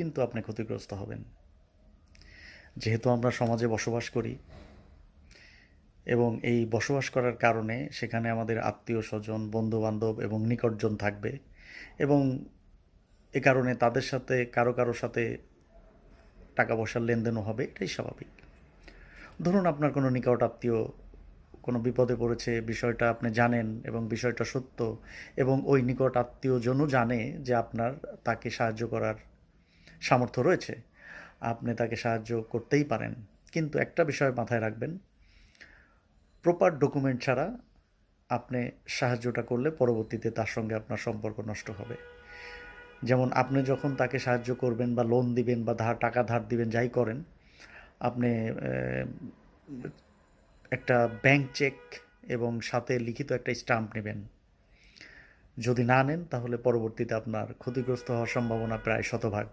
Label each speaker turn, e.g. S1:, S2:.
S1: কিন্তু আপনি ক্ষতিগ্রস্ত হবেন। যেহেতু আমরা সমাজে বসবাস করি এবং এই বসবাস করার কারণে সেখানে আমাদের আত্মীয় স্বজন বন্ধু বান্ধব এবং নিকটজন থাকবে এবং এ কারণে তাদের সাথে, কারও কারও সাথে টাকা পয়সার লেনদেনও হবে, এটাই স্বাভাবিক। ধরুন আপনার কোনো নিকট আত্মীয় কোনো বিপদে পড়েছে, বিষয়টা আপনি জানেন এবং বিষয়টা সত্য এবং ওই নিকট আত্মীয়জনও জানে যে আপনার তাকে সাহায্য করার সামর্থ্য রয়েছে। আপনি তাকে সাহায্য করতেই পারেন। কিন্তু একটা বিষয় মাথায় রাখবেন। প্রপার ডকুমেন্ট ছাড়া আপনি সাহায্যটা করলে পরবর্তীতে তার সঙ্গে আপনার সম্পর্ক নষ্ট হবে। যেমন আপনি যখন তাকে সাহায্য করবেন বা লোন দিবেন বা ধার, টাকা ধার দিবেন, যাই করেন, আপনি একটা ব্যাংক চেক এবং সাথে লিখিত একটা স্টাম্প নেবেন। যদি না নেন, তাহলে পরবর্তীতে আপনার ক্ষতিগ্রস্ত হওয়ার সম্ভাবনা প্রায় শতভাগ।